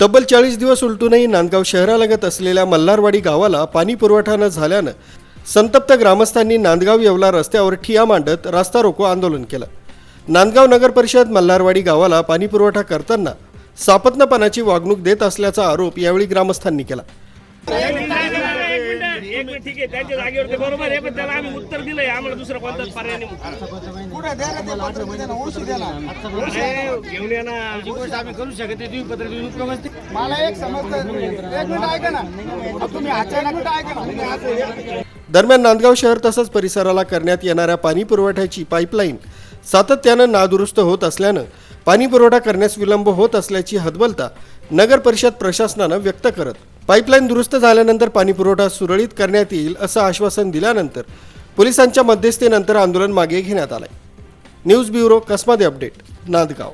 तब्बल चाळीस दिवस उलटूनही नांदगाव शहरालगत असलेल्या मल्हारवाडी गावाला पाणी पुरवठा न झाल्यानं संतप्त ग्रामस्थांनी नांदगाव येवला रस्त्यावर ठिया मांडत रास्ता रोको आंदोलन केलं. नांदगाव नगर परिषद मल्हारवाडी गावाला पाणी पुरवठा करताना सापत्नपणाची वागणूक देत असल्याचा आरोप यावेळी ग्रामस्थांनी केला. एक मिनिट ठीक आहे त्यांच्या जागेवर ते बरोबर आहे पण त्याला आम्ही उत्तर दिलंय. आम्हाला दुसरा कोणताच पर्याय नाही घेऊन या ना. आम्ही करू शकत नाही. तुम्ही पत्र देऊन उपयोग असते. मला एक समजतं. एक मिनिट ऐका ना. अहो, तुम्ही अचानक ऐका ना. तुम्ही असं- दरम्यान नांदगाव शहर तसंच परिसराला करण्यात येणाऱ्या पाणी पुरवठ्याची पाईपलाईन सातत्यानं नादुरुस्त होत असल्यानं पाणीपुरवठा करण्यास विलंब होत असल्याची हतबलता नगर परिषद प्रशासनानं व्यक्त करत पाईपलाईन दुरुस्त झाल्यानंतर पाणीपुरवठा सुरळीत करण्यात येईल असं आश्वासन दिल्यानंतर पोलिसांच्या मध्यस्थीनंतर आंदोलन मागे घेण्यात आलंय. News bureau Kasmade update Nandgaon.